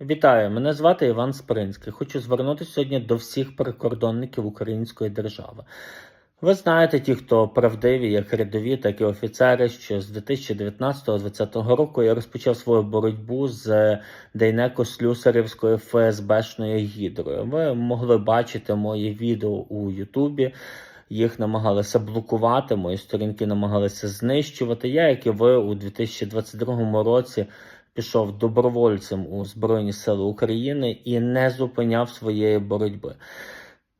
Вітаю, мене звати Іван Спринський. Хочу звернутися сьогодні до всіх прикордонників української держави. Ви знаєте, ті, хто правдиві, як рядові, так і офіцери, що з 2019-2020 року я розпочав свою боротьбу з Дейнеко-Слюсарівською ФСБшною гідрою. Ви могли бачити мої відео у Ютубі. Їх намагалися блокувати, мої сторінки намагалися знищувати. Я, як і ви, у 2022 році пішов добровольцем у Збройні Сили України і не зупиняв своєї боротьби.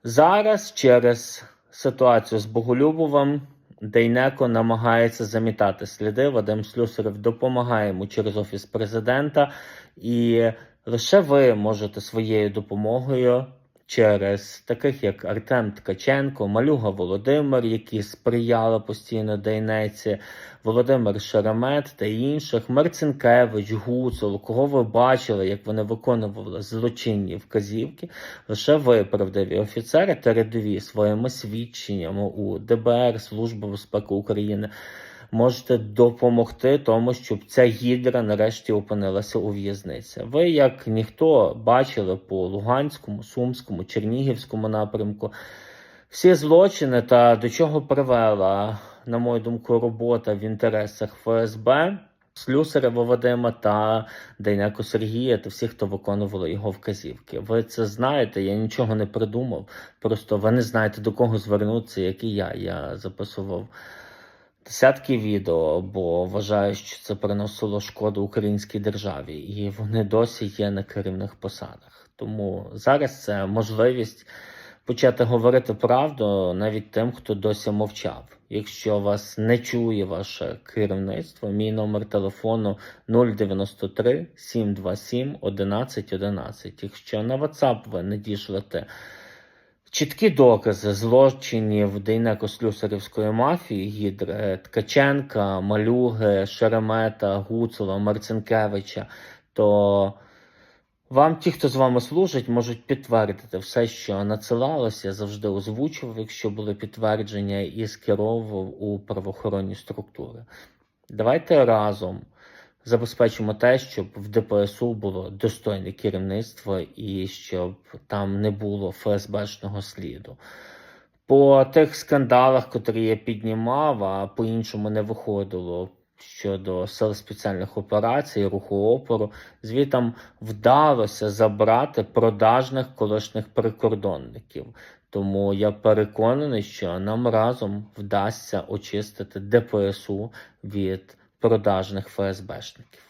Зараз через ситуацію з Боголюбовим Дейнеко намагається замітати сліди. Вадим Слюсарев допомагає йому через офіс президента, і лише ви можете своєю допомогою. Через таких як Артем Ткаченко, Малюга Володимир, які сприяли постійно Дейнеці, Володимир Шеремет та інших, Марцинкевич, Гуцул, кого ви бачили, як вони виконували злочинні вказівки, лише ви, правдиві офіцери та рядові своїми свідченнями у ДБР, Служба безпеки України, можете допомогти тому, щоб ця гідра нарешті опинилася у в'язниці. Ви, як ніхто, бачили по Луганському, Сумському, Чернігівському напрямку всі злочини та до чого привела, на мою думку, робота в інтересах ФСБ. Слюсарева Вадима та Дейнеко Сергія та всіх, хто виконували його вказівки. Ви це знаєте, я нічого не придумав. Просто ви не знаєте до кого звернутися, як і я. Я записував десятки відео, бо вважаю, що це приносило шкоду українській державі, і вони досі є на керівних посадах. Тому зараз це можливість почати говорити правду навіть тим, хто досі мовчав. Якщо вас не чує ваше керівництво, мій номер телефону 093 727 11 11. Якщо на WhatsApp ви не дійшлете чіткі докази злочинів Дейнеко-Слюсарівської мафії, Гідри, Ткаченка, Малюги, Шеремета, Гуцула, Марцинкевича, то вам ті, хто з вами служить, можуть підтвердити все, що надсилалося, завжди озвучував, якщо були підтвердження, і скеровував у правоохоронні структури. Давайте разом забезпечимо те, щоб в ДПСУ було достойне керівництво і щоб там не було ФСБшного сліду. По тих скандалах, котрі я піднімав, а по-іншому не виходило щодо сил спеціальних операцій, руху опору, звітам вдалося забрати продажних колишніх прикордонників. Тому я переконаний, що нам разом вдасться очистити ДПСУ від продажних ФСБшників.